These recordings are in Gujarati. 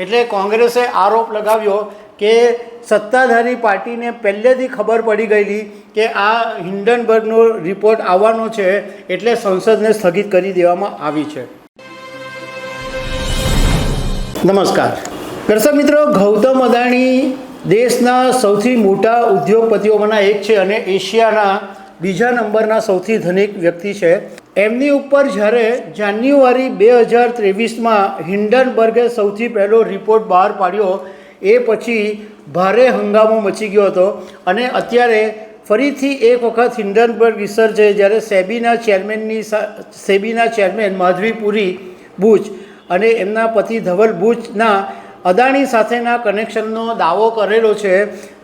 એટલે કોંગ્રેસે આરોપ લગાવ્યો કે સત્તાધારી પાર્ટીને પહેલેથી ખબર પડી ગયેલી કે આ હિન્ડનબર્ગનો રિપોર્ટ આવવાનો છે એટલે સંસદને સ્થગિત કરી દેવામાં આવી છે. નમસ્કાર. દર્શક મિત્રો, ગૌતમ અદાણી દેશના સૌથી મોટા ઉદ્યોગપતિઓમાંના એક છે અને એશિયાના બીજા નંબરના સૌથી ધનિક વ્યક્તિ છે. એમની ઉપર જ્યારે જાન્યુઆરી બે હજાર ત્રેવીસમાં હિન્ડનબર્ગે સૌથી પહેલો રિપોર્ટ બહાર પાડ્યો, એ પછી ભારે હંગામો મચી ગયો હતો અને અત્યારે ફરીથી એક વખત હિન્ડનબર્ગ રિસર્ચે જ્યારે સેબીના ચેરમેનની સેબીના ચેરમેન માધવી પુરી બુચ અને એમના પતિ ધવલ બુચના અદાણી સાથેના કનેક્શનનો દાવો કરેલો છે,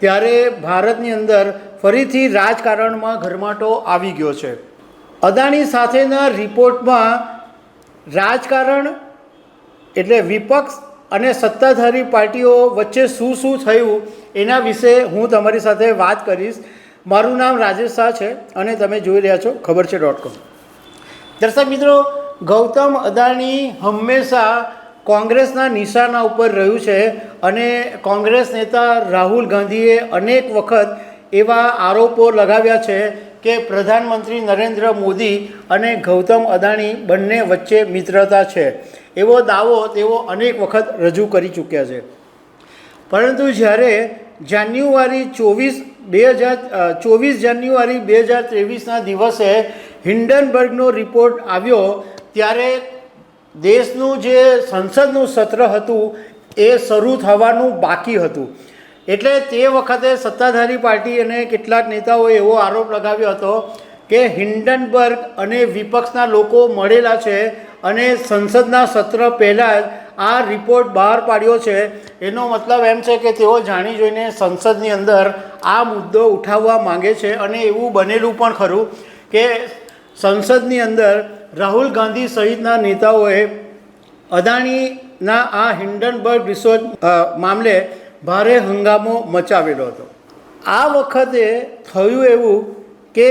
ત્યારે ભારતની અંદર ફરીથી રાજકારણમાં ઘરમાટો આવી ગયો છે. અદાણી સાથેના રિપોર્ટમાં રાજકારણ એટલે વિપક્ષ અને સત્તાધારી પાર્ટીઓ વચ્ચે શું શું થયું એના વિશે હું તમારી સાથે વાત કરીશ. મારું નામ રાજેશ શાહ છે અને તમે જોઈ રહ્યા છો ખબર છે ડોટ કોમ દર્શક મિત્રો, ગૌતમ અદાણી હંમેશા કોંગ્રેસના નિશાના ઉપર રહ્યું છે અને કોંગ્રેસ નેતા રાહુલ ગાંધીએ અનેક વખત એવા આરોપો લગાવ્યા છે કે પ્રધાનમંત્રી નરેન્દ્ર મોદી અને ગૌતમ અદાણી બંને વચ્ચે મિત્રતા છે. એવો દાવો તેઓ અનેક વખત રજૂ કરી ચૂક્યા છે. પરંતુ જ્યારે જાન્યુઆરી ચોવીસ બે હજાર ચોવીસ જાન્યુઆરી બે હજાર ત્રેવીસના દિવસે હિન્ડનબર્ગનો રિપોર્ટ આવ્યો, ત્યારે દેશનું જે સંસદનું સત્ર હતું, એ શરૂ થવાનું બાકી હતું. એટલે તે વખતે સત્તાધારી પાર્ટી અને કેટલાક નેતાઓએ એવો આરોપ લગાવ્યો હતો કે હિન્ડનબર્ગ અને વિપક્ષના લોકો મળેલા છે અને સંસદના સત્ર પહેલાં જ આ રિપોર્ટ બહાર પાડ્યો છે. એનો મતલબ એમ છે કે તેઓ જાણી જોઈને સંસદની અંદર આ મુદ્દો ઉઠાવવા માંગે છે અને એવું બનેલું પણ ખરું કે સંસદની અંદર રાહુલ ગાંધી સહિતના નેતાઓએ અદાણીના આ હિન્ડનબર્ગ રિસોર્ટ મામલે ભારે હંગામો મચાવેલો હતો. આ વખતે થયું એવું કે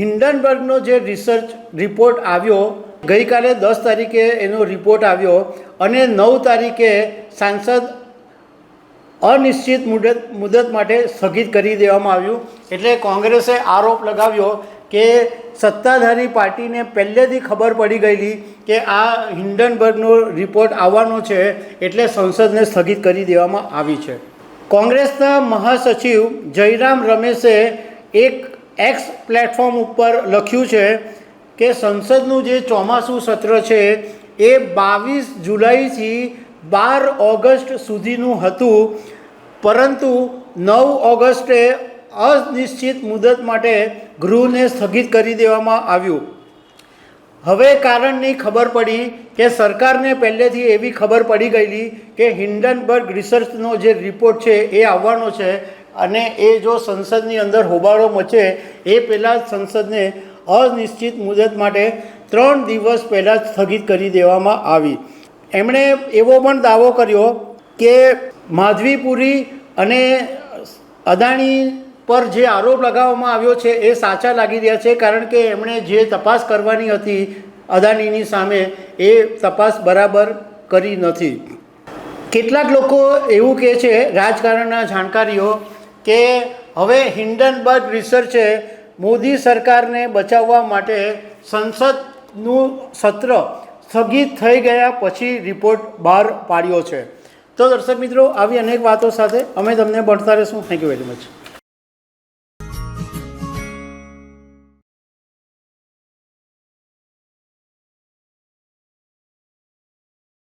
હિન્ડનબર્ગનો જે રિસર્ચ રિપોર્ટ આવ્યો, ગઈકાલે દસ તારીખે એનો રિપોર્ટ આવ્યો અને નવ તારીખે સાંસદ અનિશ્ચિત મુદત મુદત માટે સ્થગિત કરી દેવામાં આવ્યું. એટલે કોંગ્રેસે આરોપ લગાવ્યો કે સત્તાધારી પાર્ટીને પહેલેથી ખબર પડી ગયેલી કે આ હિન્ડનબર્ગનો રિપોર્ટ આવવાનો છે એટલે સંસદને સ્થગિત કરી દેવામાં આવી છે. કોંગ્રેસના મહાસચિવ જયરામ રમેશે એક એક્સ પ્લેટફોર્મ ઉપર લખ્યું છે કે સંસદનું જે ચોમાસું સત્ર છે એ બાવીસ જુલાઈથી બાર ઓગસ્ટ સુધીનું હતું, પરંતુ નવ ઓગસ્ટે અનિશ્ચિત મુદત માટે ગૃહને સ્થગિત કરી દેવામાં આવ્યું. હવે કારણની ખબર પડી કે સરકારને પહેલેથી એવી ખબર પડી ગયેલી કે હિન્ડનબર્ગ રિસર્ચનો જે રિપોર્ટ છે એ આવવાનો છે અને એ જો સંસદની અંદર હોબાળો મચે, એ પહેલાં સંસદને અનિશ્ચિત મુદત માટે ત્રણ દિવસ પહેલાં સ્થગિત કરી દેવામાં આવી. એમણે એવો પણ દાવો કર્યો કે માધવીપુરી અને અદાણી પર જે આરોપ લગાવવામાં આવ્યો છે એ સાચા લાગી રહ્યા છે, કારણ કે એમણે જે તપાસ કરવાની હતી અદાણીની સામે એ તપાસ બરાબર કરી નથી. કેટલાક લોકો એવું કહે છે, રાજકારણના જાણકારીઓ, કે હવે હિન્ડનબર્ગ રિસર્ચે મોદી સરકારને બચાવવા માટે સંસદનું સત્ર સ્થગિત થઈ ગયા પછી રિપોર્ટ બહાર પાડ્યો છે. તો દર્શક મિત્રો, આવી અનેક વાતો સાથે અમે તમને ભણતા રહીશું. Thank you very much